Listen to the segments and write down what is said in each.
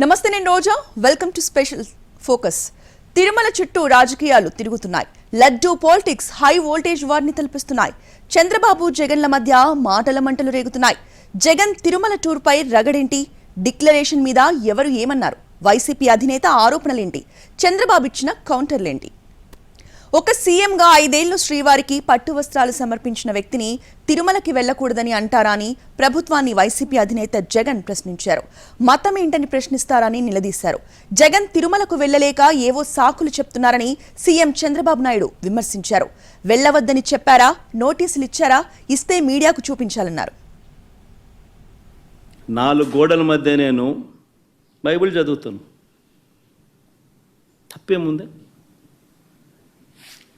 నమస్తే నేను Roja. Welcome to special focus Tirumala చుట్టూ రాజకీయాలు తిరుగుతున్నాయి. లడ్డూ పాలిటిక్స్ హై వోల్టేజ్ వార్ని తలపిస్తున్నాయి. చంద్రబాబు జగన్ల మధ్య మాటల మంటలు రేగుతున్నాయి. జగన్ తిరుమల టూర్పై రగడేంటి? డిక్లరేషన్ మీద ఎవరు ఏమన్నారు? వైసీపీ అధినేత ఆరోపణలేంటి? చంద్రబాబు ఇచ్చిన కౌంటర్లేంటి? ఒక సీఎంగా ఐదేళ్ళు శ్రీవారికి పట్టు వస్త్రాలు సమర్పించిన వ్యక్తిని తిరుమలకి వెళ్ళకూడదని అంటారా అని ప్రభుత్వాన్ని వైసీపీ అధినేత జగన్ ప్రశ్నించారు. మతం ఏంటని ప్రశ్నిస్తారని నిలదీశారు. జగన్ తిరుమలకు వెళ్ళలేక ఏవో సాకులు చెప్తున్నారని సీఎం చంద్రబాబు నాయుడు విమర్శించారు. వెళ్ళవద్దని చెప్పారా? నోటీసులు ఇచ్చారా ఇస్తే మీడియాకు చూపించాలన్నారు. నాలుగు గోడల మధ్య నేను బైబిల్ చదువుతాను. తప్పేముందే?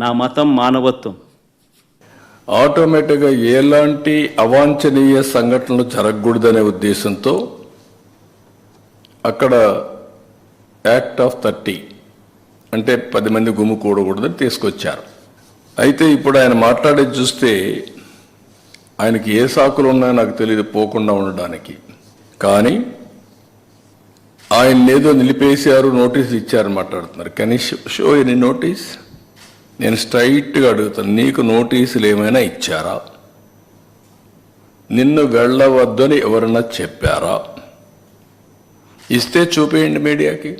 నా మతం మానవత్వం. ఆటోమేటిక్గా ఎలాంటి అవాంఛనీయ సంఘటనలు జరగకూడదనే ఉద్దేశంతో అక్కడ యాక్ట్ ఆఫ్ థర్టీ అంటే పది మంది గుమ్ము కూడకూడదని తీసుకొచ్చారు. అయితే ఇప్పుడు ఆయన మాట్లాడేది చూస్తే ఆయనకి ఏ సాకులు ఉన్నాయో నాకు తెలియదు పోకుండా ఉండడానికి. కానీ ఆయన ఏదో నిలిపేశారు నోటీస్ ఇచ్చారని మాట్లాడుతున్నారు. కెన్ షో ఎనీ నోటీస్ నేను స్ట్రైట్గా అడుగుతాను నీకు నోటీసులు ఏమైనా ఇచ్చారా? నిన్ను వెళ్ళవద్దని ఎవరన్నా చెప్పారా? ఇస్తే చూపేయండి మీడియాకి.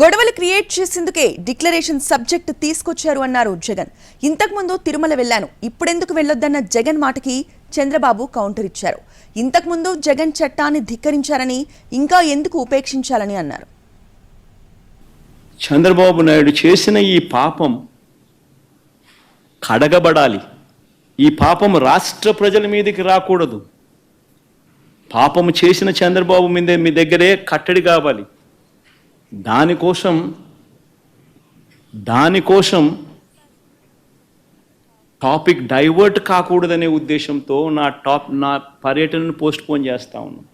గొడవలు క్రియేట్ చేసేందుకే డిక్లరేషన్ సబ్జెక్ట్ తీసుకొచ్చారు అన్నారు జగన్. ఇంతకుముందు తిరుమల వెళ్ళాను ఇప్పుడెందుకు వెళ్ళొద్దన్న జగన్ మాటకి చంద్రబాబు కౌంటర్ ఇచ్చారు. ఇంతకుముందు జగన్ చట్టాన్ని ధిక్కరించారని ఇంకా ఎందుకు ఉపేక్షించాలని అన్నారు. చంద్రబాబు నాయుడు చేసిన ఈ పాపం కడగబడాలి. ఈ పాపం రాష్ట్ర ప్రజల మీదకి రాకూడదు. పాపము చేసిన చంద్రబాబు మీద మీ దగ్గరే కట్టడి కావాలి. దానికోసం దానికోసం టాపిక్ డైవర్ట్ కాకూడదనే ఉద్దేశంతో నా టాప్ నా పర్యటనను పోస్ట్పోన్ చేస్తా ఉన్నాను.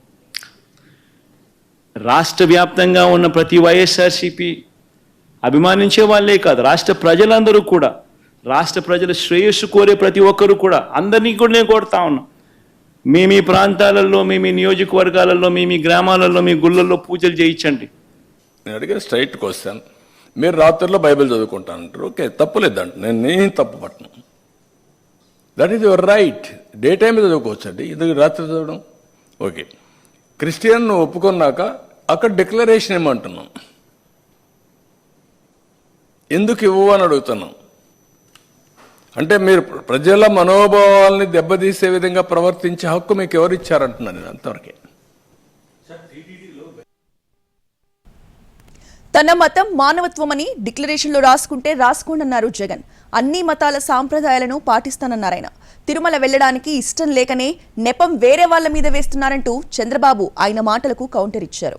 రాష్ట్ర వ్యాప్తంగా ఉన్న ప్రతి వైఎస్ఆర్సీపీ అభిమానించే వాళ్ళే కాదు రాష్ట్ర ప్రజలందరూ కూడా. రాష్ట్ర ప్రజల శ్రేయస్సు కోరే ప్రతి ఒక్కరు కూడా అందరినీ కూడా నేను కోరుతా ఉన్నా. మీ మీ ప్రాంతాలలో మీ మీ నియోజకవర్గాలలో మీ మీ గ్రామాలలో మీ గుళ్ళల్లో పూజలు చేయించండి. నేను అడిగే స్ట్రైట్ క్వశ్చన్ మీరు రాత్రిలో బైబిల్ చదువుకుంటానంటారు? ఓకే తప్పులేదంట. నేను నేను తప్పు పట్టను that is your right day time చదువుకోవచ్చండి. ఇది రాత్రి చదవడం? ఓకే. క్రిస్టియన్ ఒప్పుకున్నాక అక్కడ డిక్లరేషన్ ఏమంటున్నాం? ఎందుకు ఇవ్వు అని అడుగుతున్నాం. అంటే మీరు ప్రజల మనోభావాల్ని దెబ్బతీసే విధంగా ప్రవర్తించే హక్కు మీకు ఎవరు ఇచ్చారంటున్నాను నేను అంతవరకే. తన మతం మానవత్వమని డిక్లరేషన్లో రాసుకుంటే రాసుకోండన్నారు జగన్. అన్ని మతాల సాంప్రదాయాలను పాటిస్తానన్నారు ఆయన. తిరుమల వెళ్ళడానికి ఇష్టం లేకనే నెపం వేరే వాళ్ళ మీద వేస్తున్నారంటూ చంద్రబాబు ఆయన మాటలకు కౌంటర్ ఇచ్చారు.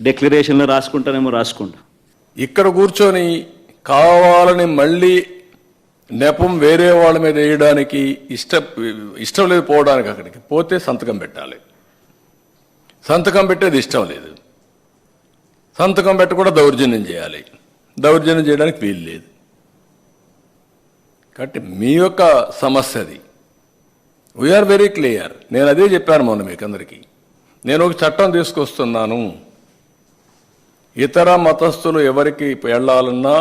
డిక్లరేషన్లో రాసుకుంటానేమో రాసుకుంటా. ఇక్కడ కూర్చొని కావాలని మళ్ళీ నెపం వేరే వాళ్ళ మీద వేయడానికి ఇష్ట ఇష్టం లేదు పోవడానికి అక్కడికి. పోతే సంతకం పెట్టాలి. సంతకం పెట్టేది ఇష్టం లేదు. సంతకం పెట్టకుండా దౌర్జన్యం చేయాలి. దౌర్జన్యం చేయడానికి వీలు లేదు. కాబట్టి మీ యొక్క సమస్య అది. వీఆర్ వెరీ క్లియర్ నేను అదే చెప్పాను మొన్న మీకు అందరికీ నేను ఒక చట్టం తీసుకొస్తున్నాను. ఇతర మతస్థులు ఎవరికి వెళ్ళాలన్నా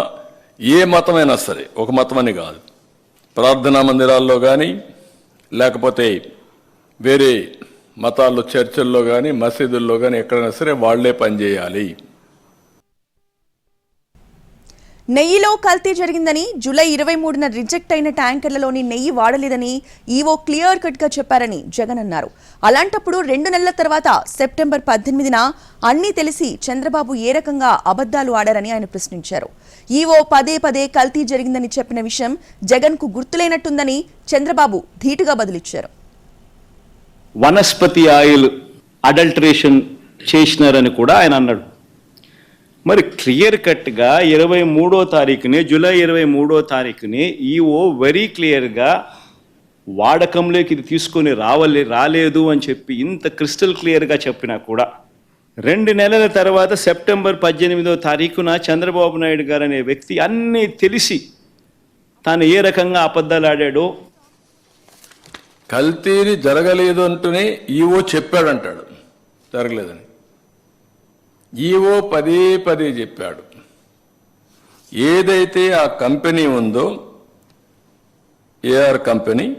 ఏ మతమైనా సరే ఒక మతం అని కాదు. ప్రార్థనా మందిరాల్లో కానీ లేకపోతే వేరే మతాల్లో చర్చల్లో కానీ మసీదుల్లో కానీ ఎక్కడైనా సరే వాళ్ళే పనిచేయాలి. నెయ్యిలో కల్తీ జరిగిందని జూలై ఇరవై మూడున రిజెక్ట్ అయిన ట్యాంకర్లలోని నెయ్యి వాడలేదని ఈవో క్లియర్ కట్గా చెప్పారని జగన్ అన్నారు. అలాంటప్పుడు రెండు నెలల తర్వాత సెప్టెంబర్ పద్దెనిమిదిన అన్నీ తెలిసి చంద్రబాబు ఏ రకంగా అబద్ధాలు ఆడారని ఆయన ప్రశ్నించారు. ఈవో పదే పదే కల్తీ జరిగిందని చెప్పిన విషయం జగన్కు గుర్తులేనట్టుందని చంద్రబాబు ధీటుగా బదులిచ్చారు. వనస్పతి ఆయిల్ అడల్టరేషన్ చేసినారని కూడా ఆయన అన్నాడు. మరి క్లియర్ కట్గా ఇరవై మూడో తారీఖుని జూలై ఇరవై మూడో తారీఖుని ఈఓ వెరీ క్లియర్గా వాడకంలోకి ఇది తీసుకొని రావలే రాలేదు అని చెప్పి ఇంత క్రిస్టల్ క్లియర్గా చెప్పినా కూడా. రెండు నెలల తర్వాత సెప్టెంబర్ పద్దెనిమిదో తారీఖున చంద్రబాబు నాయుడు గారు అనే వ్యక్తి అన్నీ తెలిసి తాను ఏ రకంగా అబద్ధాలు ఆడాడో కల్తీని జరగలేదు అంటూనే ఈవో చెప్పాడంటాడు. జరగలేదని. ఈవో పదే పదే చెప్పాడు. ఏదైతే ఆ కంపెనీ ఉందో ఏఆర్ కంపెనీ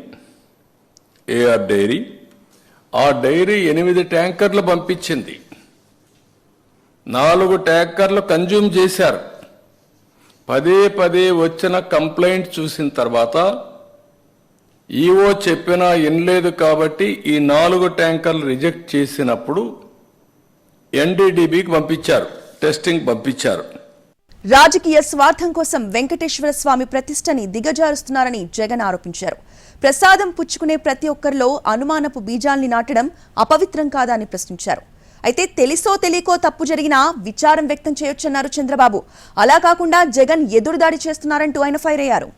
ఏఆర్ డైరీ ఆ డైరీ ఎనిమిది ట్యాంకర్లు పంపించింది. నాలుగు ట్యాంకర్లు కన్జ్యూమ్ చేశారు. పదే పదే వచ్చిన కంప్లైంట్ చూసిన తర్వాత ఈవో చెప్పినా వినలేదు కాబట్టి ఈ నాలుగు ట్యాంకర్లు రిజెక్ట్ చేసినప్పుడు ఎన్డీడీబీకి పంపించారు. టెస్టింగ్ పంపించారు. రాజకీయ స్వార్థం కోసం వెంకటేశ్వర స్వామి ప్రతిష్టని దిగజారుస్తున్నారని జగన్ ఆరోపించారు. ప్రసాదం పుచ్చుకునే ప్రతి ఒక్కరిలో అనుమానపు బీజాల్ని నాటడం అపవిత్రం కాదా అని ప్రశ్నించారు. అయితే తెలిసో తెలియకో తప్పు జరిగినా విచారం వ్యక్తం చేయొచ్చన్నారు చంద్రబాబు. అలా కాకుండా జగన్ ఎదురుదాడి చేస్తున్నారంటూ ఆయన ఫైర్ అయ్యారు.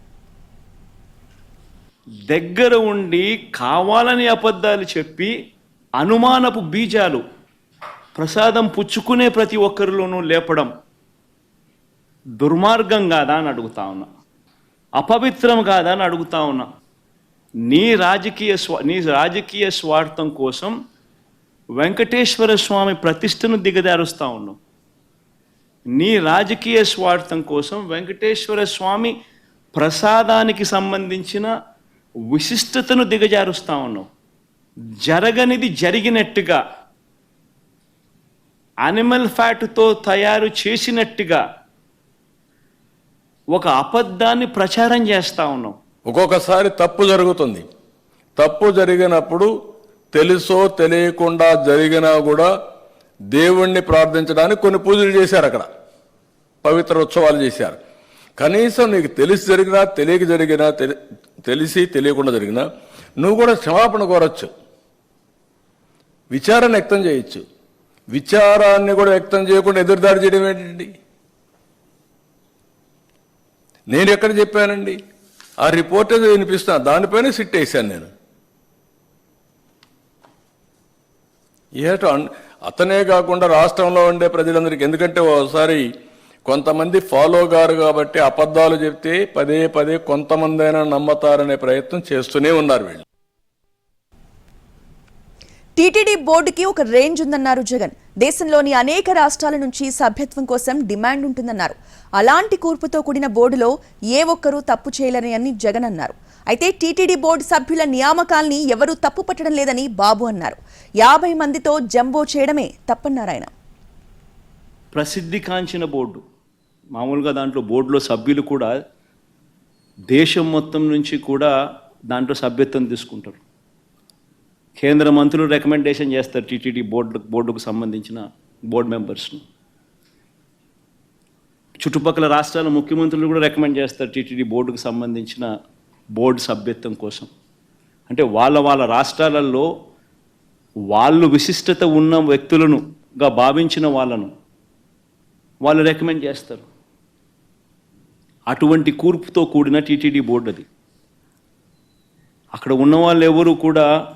దగ్గర ఉండి కావాలని అబద్ధాలు చెప్పి అనుమానపు బీజాలు ప్రసాదం పుచ్చుకునే ప్రతి ఒక్కరిలోనూ లేపడం దుర్మార్గం కాదా అని అడుగుతా ఉన్నా. అపవిత్రం కాదా అని అడుగుతా ఉన్నా. నీ రాజకీయ స్వా నీ రాజకీయ స్వార్థం కోసం వెంకటేశ్వర స్వామి ప్రతిష్టను దిగదారుస్తూ ఉన్నావు నీ రాజకీయ స్వార్థం కోసం వెంకటేశ్వర స్వామి ప్రసాదానికి సంబంధించిన విశిష్టతను దిగజారుస్తూ ఉన్నావు జరగనిది జరిగినట్టుగా అనిమల్ ఫ్యాట్తో తయారు చేసినట్టుగా ఒక అబద్ధాన్ని ప్రచారం చేస్తూ ఉన్నాం. ఒక్కొక్కసారి తప్పు జరుగుతుంది. తప్పు జరిగినప్పుడు తెలుసో తెలియకుండా జరిగినా కూడా దేవుణ్ణి ప్రార్థించడానికి కొన్ని పూజలు చేశారు అక్కడ. పవిత్ర ఉత్సవాలు చేశారు. కనీసం నీకు తెలిసి జరిగినా తెలియక జరిగినా తెలి- తెలిసి తెలియకుండా జరిగినా నువ్వు కూడా క్షమాపణ కోరచ్చు. విచారణ వ్యక్తం చేయొచ్చు. విచారాన్ని కూడా వ్యక్తం చేయకుండా ఎదురుదాడి చేయడం ఏంటండి? నేను ఎక్కడ చెప్పానండి? ఆ రిపోర్ట్ ఏదో వినిపిస్తున్నా దానిపైన సిట్ వేశాను నేను. ఏటో అన్- అతనే కాకుండా రాష్ట్రంలో ఉండే ప్రజలందరికీ ఎందుకంటే ఒకసారి కొంతమంది ఫాలో గారు కాబట్టి అబద్ధాలు చెప్తే పదే పదే కొంతమంది అయినా నమ్మతారనే ప్రయత్నం చేస్తూనే ఉన్నారు వీళ్ళు. టీటీడీ బోర్డుకి ఒక రేంజ్ ఉందన్నారు జగన్. దేశంలోని అనేక రాష్ట్రాల నుంచి సభ్యత్వం కోసం డిమాండ్ ఉంటుందన్నారు. అలాంటి కూర్పుతో కూడిన బోర్డులో ఏ ఒక్కరూ తప్పు చేయలేరని అని జగన్ అన్నారు. అయితే టీటీడీ బోర్డు సభ్యుల నియామకాల్ని ఎవరూ తప్పు పట్టడం లేదని బాబు అన్నారు. యాభై మందితో జంబో చేయడమే తప్పన్నారు ఆయన. ప్రసిద్ధి కాంచిన బోర్డు. మామూలుగా దాంట్లో బోర్డులో సభ్యులు కూడా దేశం మొత్తం నుంచి కూడా దాంట్లో సభ్యత్వం తీసుకుంటారు. కేంద్ర మంత్రులు రికమెండేషన్ చేస్తారు టీటీడీ బోర్డు బోర్డుకు సంబంధించిన బోర్డు మెంబర్స్ను. చుట్టుపక్కల రాష్ట్రాల ముఖ్యమంత్రులు కూడా రికమెండ్ చేస్తారు టీటీడీ బోర్డుకు సంబంధించిన బోర్డు సభ్యత్వం కోసం. అంటే వాళ్ళ వాళ్ళ రాష్ట్రాలలో వాళ్ళు విశిష్టత ఉన్న వ్యక్తులనుగా భావించిన వాళ్ళను వాళ్ళు రికమెండ్ చేస్తారు. అటువంటి కూర్పుతో కూడిన టీటీడీ బోర్డు అది. అక్కడ ఉన్న వాళ్ళు ఎవరు కూడా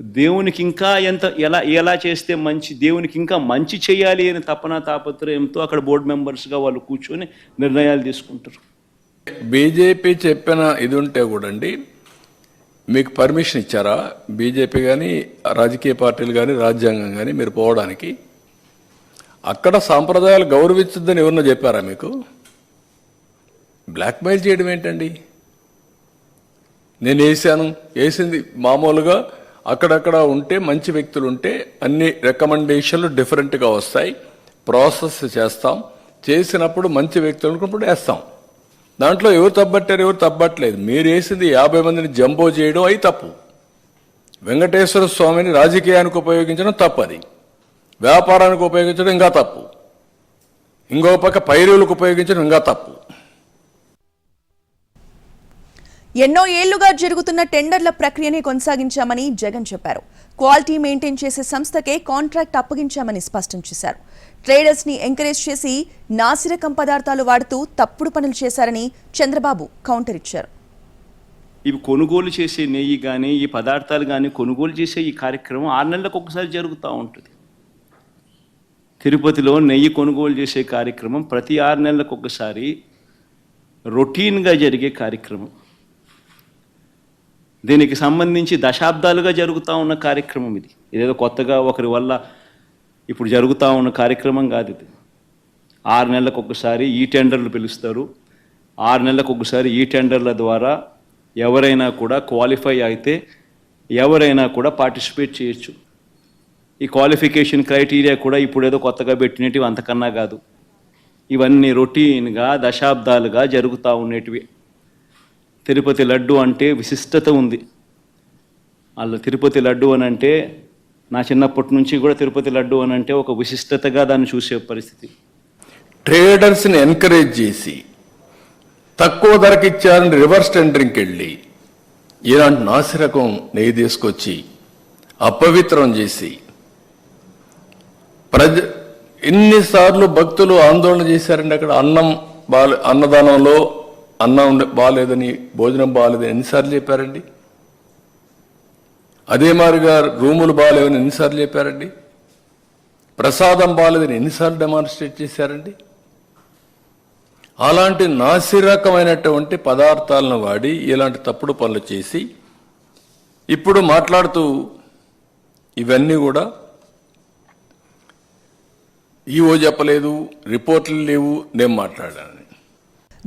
దేవునికి ఇంకా ఎంత ఎలా ఎలా చేస్తే మంచి దేవునికి ఇంకా మంచి చేయాలి అని తపన తాపత్రయంతో అక్కడ బోర్డు మెంబర్స్గా వాళ్ళు కూర్చొని నిర్ణయాలు తీసుకుంటారు. బీజేపీ చెప్పిన ఇది ఉంటే కూడా అండి మీకు పర్మిషన్ ఇచ్చారా? బీజేపీ కానీ రాజకీయ పార్టీలు కానీ రాజ్యాంగం కానీ మీరు పోవడానికి? అక్కడ సాంప్రదాయాలు గౌరవించద్దని ఎవరినో చెప్పారా మీకు? బ్లాక్మెయిల్ చేయడం ఏంటండి? నేను వేసాను వేసింది మామూలుగా అక్కడక్కడ ఉంటే మంచి వ్యక్తులు ఉంటే అన్ని రికమెండేషన్లు డిఫరెంట్గా వస్తాయి. ప్రాసెస్ చేస్తాం. చేసినప్పుడు మంచి వ్యక్తులు అనుకున్నప్పుడు వేస్తాం. దాంట్లో ఎవరు తప్పట్టారు ఎవరు తప్పట్లేదు. మీరు వేసింది యాభై మందిని జంబో చేయడం అయి తప్పు. వెంకటేశ్వర స్వామిని రాజకీయానికి ఉపయోగించడం తప్పు అది వ్యాపారానికి ఉపయోగించడం ఇంకా తప్పు. ఇంకో పక్క పైరువులకు ఉపయోగించడం ఇంకా తప్పు. ఎన్నో ఏళ్ళుగా జరుగుతున్న టెండర్ల ప్రక్రియనే కొనసాగించామని జగన్ చెప్పారు. క్వాలిటీ మెయింటైన్ చేసే సంస్థకే కాంట్రాక్ట్ అప్పగించామని స్పష్టం చేశారు. ట్రేడర్స్ని ఎంకరేజ్ చేసి నాసిరకం పదార్థాలు వాడుతూ తప్పుడు పనులు చేశారని చంద్రబాబు కౌంటర్ ఇచ్చారు. ఇవి కొనుగోలు చేసే నెయ్యి కానీ ఈ పదార్థాలు కానీ కొనుగోలు చేసే ఈ కార్యక్రమం ఆరు నెలలకు ఒకసారి జరుగుతూ ఉంటుంది. తిరుపతిలో నెయ్యి కొనుగోలు చేసే కార్యక్రమం ప్రతి ఆరు నెలలకు ఒకసారి రొటీన్గా జరిగే కార్యక్రమం. దీనికి సంబంధించి దశాబ్దాలుగా జరుగుతూ ఉన్న కార్యక్రమం ఇది. ఇదేదో కొత్తగా ఒకరి వల్ల ఇప్పుడు జరుగుతూ ఉన్న కార్యక్రమం కాదు ఇది. ఆరు నెలలకు ఒకసారి ఈ టెండర్లు పిలుస్తారు. ఆరు నెలలకు ఒకసారి ఈ టెండర్ల ద్వారా ఎవరైనా కూడా క్వాలిఫై అయితే ఎవరైనా కూడా పార్టిసిపేట్ చేయొచ్చు. ఈ క్వాలిఫికేషన్ క్రైటీరియా కూడా ఇప్పుడు ఏదో కొత్తగా పెట్టినవి అంతకన్నా కాదు. ఇవన్నీ రొటీన్గా దశాబ్దాలుగా జరుగుతూ ఉండేటివి. తిరుపతి లడ్డు అంటే విశిష్టత ఉంది. వాళ్ళ తిరుపతి లడ్డు అని అంటే నా చిన్నప్పటి నుంచి కూడా తిరుపతి లడ్డు అని అంటే ఒక విశిష్టతగా దాన్ని చూసే పరిస్థితి. ట్రేడర్స్ని ఎంకరేజ్ చేసి తక్కువ ధరకి ఇచ్చారని రివర్స్ టెండరింగ్కి వెళ్ళి ఇలాంటి నాసిరకం నెయ్యి తీసుకొచ్చి అపవిత్రం చేసి ప్రజ ఎన్నిసార్లు భక్తులు ఆందోళన చేశారండి అక్కడ అన్నం బాలే అన్నదానంలో. అన్నం బాగాలేదని భోజనం బాగాలేదని ఎన్నిసార్లు చెప్పారండి? అదే మారిగా రూములు బాగాలేవని ఎన్నిసార్లు చెప్పారండి? ప్రసాదం బాగాలేదని ఎన్నిసార్లు డెమాన్స్ట్రేట్ చేశారండి? అలాంటి నాసిరకమైనటువంటి పదార్థాలను వాడి ఇలాంటి తప్పుడు పనులు చేసి ఇప్పుడు మాట్లాడుతూ ఇవన్నీ కూడా ఈవో చెప్పలేదు రిపోర్ట్లు లేవు నేను మాట్లాడాను.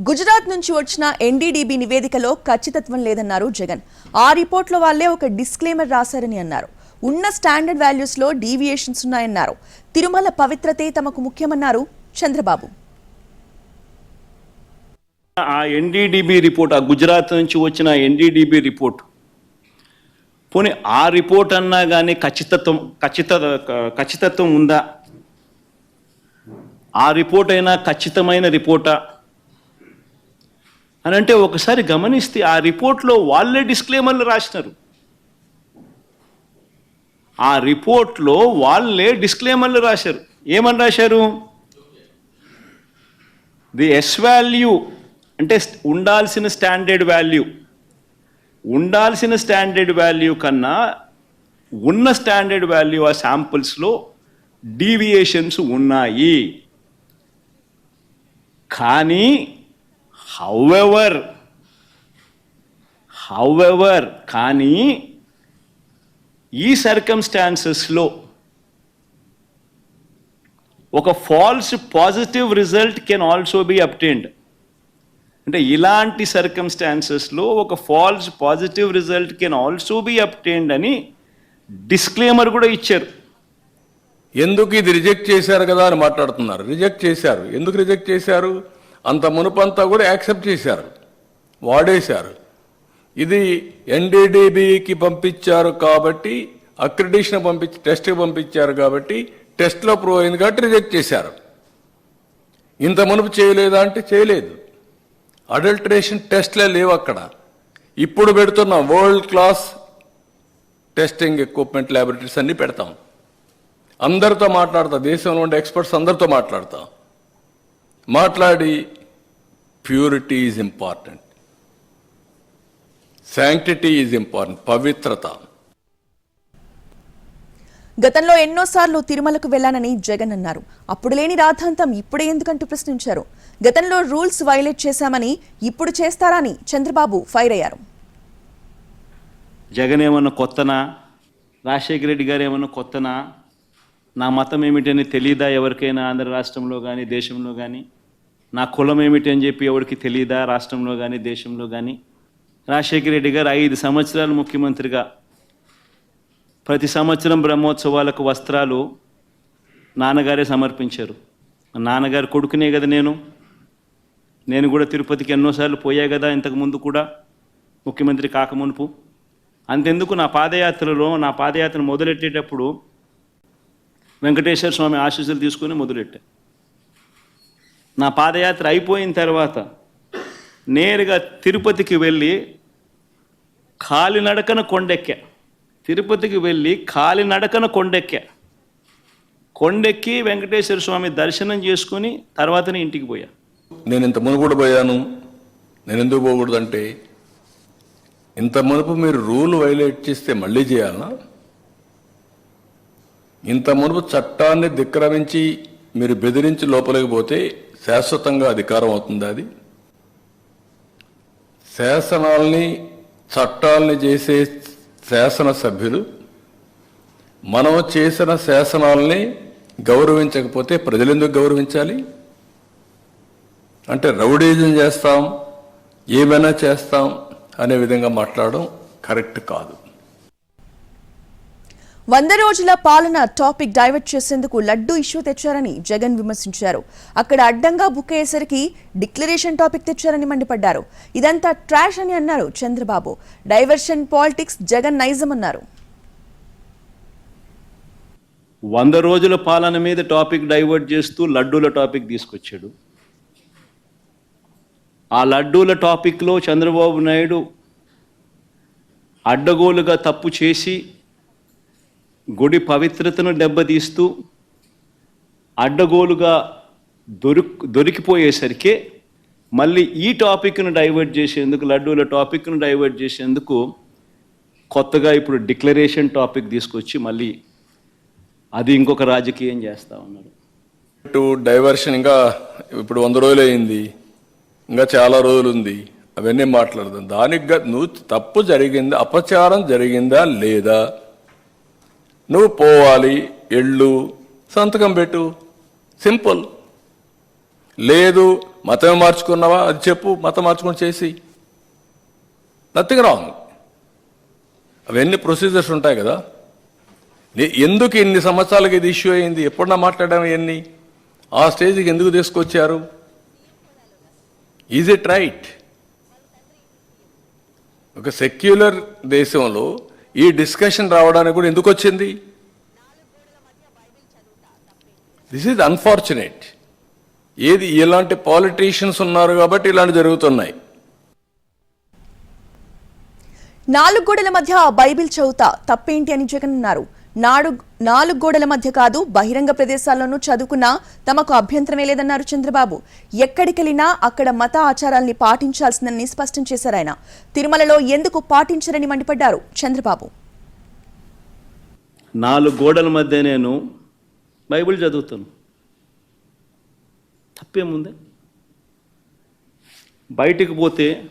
గుజరాత్ నుంచి వచ్చిన ఎన్డీడీబీ నివేదికలో ఖచ్చితత్వం లేదన్నారు జగన్. ఆ రిపోర్ట్లో వాళ్ళే ఒక డిస్క్లైమర్ రాశారని అన్నారు. ఉన్న స్టాండర్డ్ వాల్యూస్లో డీవియేషన్స్ ఉన్నాయన్నారు. తిరుమల పవిత్రతే తమకు ముఖ్యమన్నారు చంద్రబాబు. ఆ ఎన్డీడీబీ రిపోర్ట్ ఆ గుజరాత్ నుంచి వచ్చిన ఎన్డీడీబీ రిపోర్ట్. పోనీ ఆ రిపోర్ట్ అన్నా కానీ ఖచ్చితత్వం ఖచ్చిత ఖచ్చితత్వం ఉందా? ఆ రిపోర్ట్ అయినా ఖచ్చితమైన రిపోర్టా? అని అంటే ఒకసారి గమనిస్తే ఆ రిపోర్ట్లో వాళ్ళే డిస్క్లైమర్లు రాసినారు. ఆ రిపోర్ట్లో వాళ్ళే డిస్క్లైమర్లు రాశారు. ఏమని రాశారు? ది ఎస్ వాల్యూ అంటే ఉండాల్సిన స్టాండర్డ్ వాల్యూ ఉండాల్సిన స్టాండర్డ్ వాల్యూ కన్నా ఉన్న స్టాండర్డ్ వాల్యూ ఆ శాంపుల్స్లో డీవియేషన్స్ ఉన్నాయి. కానీ హౌఎవర్ హౌఎవర్ కానీ ఈ సర్కమ్స్టాన్సెస్లో ఒక false positive result can also be obtained అంటే ఇలాంటి సర్కమ్స్టాన్సెస్లో ఒక false positive result can also be obtained అని డిస్క్లేమర్ కూడా ఇచ్చారు. ఎందుకు ఇది రిజెక్ట్ చేశారు కదా అని మాట్లాడుతున్నారు. రిజెక్ట్ చేశారు. ఎందుకు రిజెక్ట్ చేశారు? అంత మునుపంతా కూడా యాక్సెప్ట్ చేశారు. వాడేశారు. ఇది ఎన్డీడీబీకి పంపించారు కాబట్టి అక్రిడేషన్ పంపించి టెస్ట్కి పంపించారు కాబట్టి టెస్ట్లో ప్రూవ్ అయింది కాబట్టి రిజెక్ట్ చేశారు. ఇంత మునుపు చేయలేదా అంటే చేయలేదు. అడల్టరేషన్ టెస్ట్లే లేవు అక్కడ. ఇప్పుడు పెడుతున్న world class testing equipment laboratories అన్నీ పెడతాం. అందరితో మాట్లాడతాం దేశంలో ఉండే ఎక్స్పర్ట్స్ అందరితో మాట్లాడతాం. మాట్లాడి purity is important sanctity is important పవిత్రత. గతంలో ఎన్నోసార్లు తిరుమలకు వెళ్ళానని జగన్ అన్నారు. అప్పుడు లేని రాద్ధాంతం ఇప్పుడే ఎందుకంటూ ప్రశ్నించారు. గతంలో రూల్స్ వైలేట్ చేశామని ఇప్పుడు చేస్తారని చంద్రబాబు ఫైర్ అయ్యారు. జగన్ ఏమన్నా కొత్తనా? రాజశేఖర రెడ్డి గారు ఏమన్నా కొత్తనా? నా మతం ఏమిటని తెలియదా ఎవరికైనా ఆంధ్ర రాష్ట్రంలో కానీ దేశంలో కానీ నా కులం ఏమిటి అని చెప్పి ఎవరికి తెలియదా రాష్ట్రంలో కానీ దేశంలో కానీ రాజశేఖర రెడ్డి గారు ఐదు సంవత్సరాలు ముఖ్యమంత్రిగా. ప్రతి సంవత్సరం బ్రహ్మోత్సవాలకు వస్త్రాలు నాన్నగారే సమర్పించారు. నాన్నగారు కొడుకునే కదా నేను. నేను కూడా తిరుపతికి ఎన్నోసార్లు పోయా కదా ఇంతకు ముందు కూడా. ముఖ్యమంత్రి కాకమునుపు అంతెందుకు నా పాదయాత్రలో నా పాదయాత్ర మొదలెట్టేటప్పుడు వెంకటేశ్వర స్వామి ఆశీస్సులు తీసుకుని మొదలెట్టా. నా పాదయాత్ర అయిపోయిన తర్వాత నేరుగా తిరుపతికి వెళ్ళి కాలినడకన కొండెక్కా. తిరుపతికి వెళ్ళి కాలినడకన కొండెక్కా. కొండెక్కి వెంకటేశ్వర స్వామి దర్శనం చేసుకుని తర్వాతనే ఇంటికి పోయా. నేను ఇంత మునుగుడు పోయాను. నేను ఎందుకు పోకూడదంటే ఇంత మునుపు మీరు రూల్ వైలేట్ చేస్తే మళ్ళీ చేయాలనా ఇంత మునుపు చట్టాన్ని ధిక్రమించి మీరు బెదిరించి లోపలికి పోతే శాశ్వతంగా అధికారం అవుతుంది అది? శాసనాల్ని చట్టాల్ని చేసే శాసనసభ్యులు మనం చేసిన శాసనాల్ని గౌరవించకపోతే ప్రజలు ఎందుకు గౌరవించాలి? అంటే రౌడీజం చేస్తాం ఏమైనా చేస్తాం అనే విధంగా మాట్లాడడం కరెక్ట్ కాదు. వంద రోజుల పాలన టాపిక్ డైవర్ట్ చేసేందుకు లడ్డూ ఇష్యూ తెచ్చారని జగన్ విమర్శించారు. అక్కడ అడ్డంగా బుక్ అయ్యేసరికి డిక్లరేషన్ టాపిక్ తెచ్చారని మండిపడ్డారు. ఇదంతా ట్రాష్ అని అన్నారు చంద్రబాబు. డైవర్షన్ పాలిటిక్స్ జగన్ నైజం అన్నారు వంద రోజుల పాలన మీద టాపిక్ డైవర్ట్ చేస్తూ లడ్డూల టాపిక్ తీసుకొచ్చాడు. ఆ లడ్డూల టాపిక్లో చంద్రబాబు నాయుడు అడ్డగోలుగా తప్పు చేసి గుడి పవిత్రతను దెబ్బతీస్తూ అడ్డగోలుగా దొరి దొరికిపోయేసరికి మళ్ళీ ఈ టాపిక్ను డైవర్ట్ చేసేందుకు లడ్డూల టాపిక్ను డైవర్ట్ చేసేందుకు కొత్తగా ఇప్పుడు డిక్లరేషన్ టాపిక్ తీసుకొచ్చి మళ్ళీ అది ఇంకొక రాజకీయం చేస్తా ఉన్నారు. ఇటు డైవర్షన్ ఇంకా ఇప్పుడు వంద రోజులు అయింది ఇంకా చాలా రోజులు ఉంది అవన్నీ మాట్లాడదాం. దానికి నువ్వు తప్పు జరిగిందా అపచారం జరిగిందా లేదా? నువ్వు పోవాలి ఎళ్ళు. సంతకం పెట్టు. సింపుల్. లేదు మతం మార్చుకున్నావా? అది చెప్పు మతం మార్చుకొని చేసి. Nothing wrong. అవన్నీ ప్రొసీజర్స్ ఉంటాయి కదా. ఎందుకు ఇన్ని సంవత్సరాలకి ఇది ఇష్యూ అయింది? ఎప్పుడన్నా మాట్లాడడం ఇవన్నీ? ఆ స్టేజ్కి ఎందుకు తీసుకొచ్చారు? ఈజ్ ఇట్ రైట్ ఒక సెక్యులర్ దేశంలో ఈ డిస్కషన్ రావడానికి కూడా ఎందుకు వచ్చింది? దిస్ ఈజ్ అన్ఫార్చునేట్ ఏది ఇలాంటి పాలిటీషియన్స్ ఉన్నారు కాబట్టి ఇలాంటి జరుగుతున్నాయి. నాలుగు గోడల మధ్య బైబిల్ చదువుతా తప్పేంటి అని జగన్ అన్నారు. నాడు నాలుగు గోడల మధ్య కాదు బహిరంగ ప్రదేశాల్లోనూ చదువుకున్నా తమకు అభ్యంతరమే లేదన్నారు చంద్రబాబు. ఎక్కడికెళ్ళినా అక్కడ మత ఆచారాల్ని పాటించాల్సిందని స్పష్టం చేశారు ఆయన. తిరుమలలో ఎందుకు పాటించరని మండిపడ్డారు చంద్రబాబు. నాలుగు గోడల మధ్య నేను బైబిల్ చదువుతాను. తప్పేముంది? బయటికి పోతే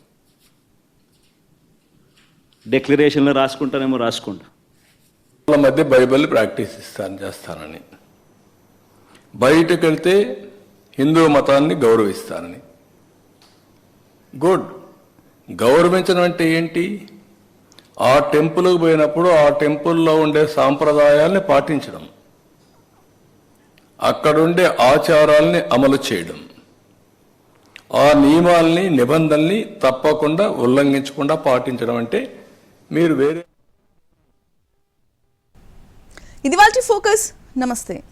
డిక్లరేషన్లో రాసుకుంటానేమో రాసుకుంటా. వాళ్ళ మధ్య బైబిల్ ప్రాక్టీస్ ఇస్తాను చేస్తానని. బయటకు వెళ్తే హిందూ మతాన్ని గౌరవిస్తానని. గుడ్. గౌరవించడం అంటే ఏంటి? ఆ టెంపుల్కి పోయినప్పుడు ఆ టెంపుల్లో ఉండే సాంప్రదాయాల్ని పాటించడం. అక్కడుండే ఆచారాల్ని అమలు చేయడం. ఆ నియమాల్ని నిబంధనల్ని తప్పకుండా ఉల్లంఘించకుండా పాటించడం అంటే మీరు వేరే ఇది వాళ్ళ ఫోకస్. నమస్తే.